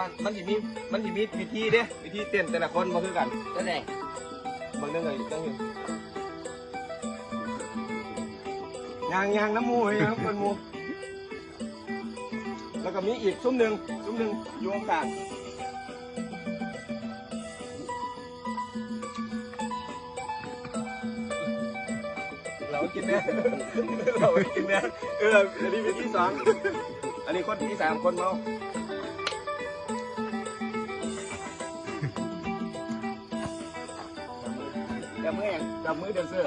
บ้านมันสิมีมันสิมีวิธีเด้วิธีเต้นแต่ละคนบ่คือกันก็ได้บางเรื่องเลยต้องอยู่ยางยางน้ำมูกยางคนมูแล้วก็มีอีกซุ้มหนึ่งซุ้มหนึ่งอยู่ข้างๆเรากินแน่เรากินแน่เอออันนี้เป็นที่สองอันนี้คนที่สามคนเมา จับมืออย่างจับมือเดินเสื้อ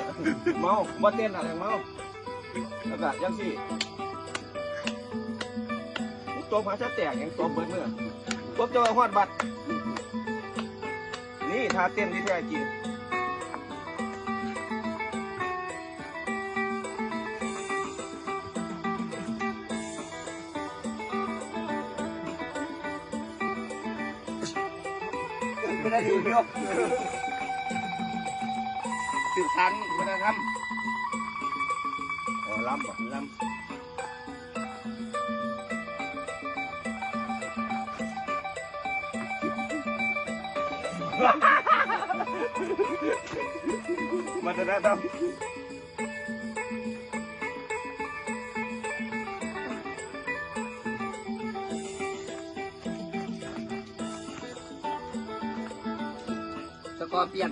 เมาบ่เต้นอะไรเมาแล้วก็ยังสิตัวผาชะแตกยังตัวเบิดเมื่อพบเจอฮอดบัตรนี่ท่าเต้นที่แท้จริงไม่ได้อยู่ยก สืบชั้นวัฒนธรรมอ๋อล้ำบ่ล้ำวัฒนธรรมสกอร์เปียน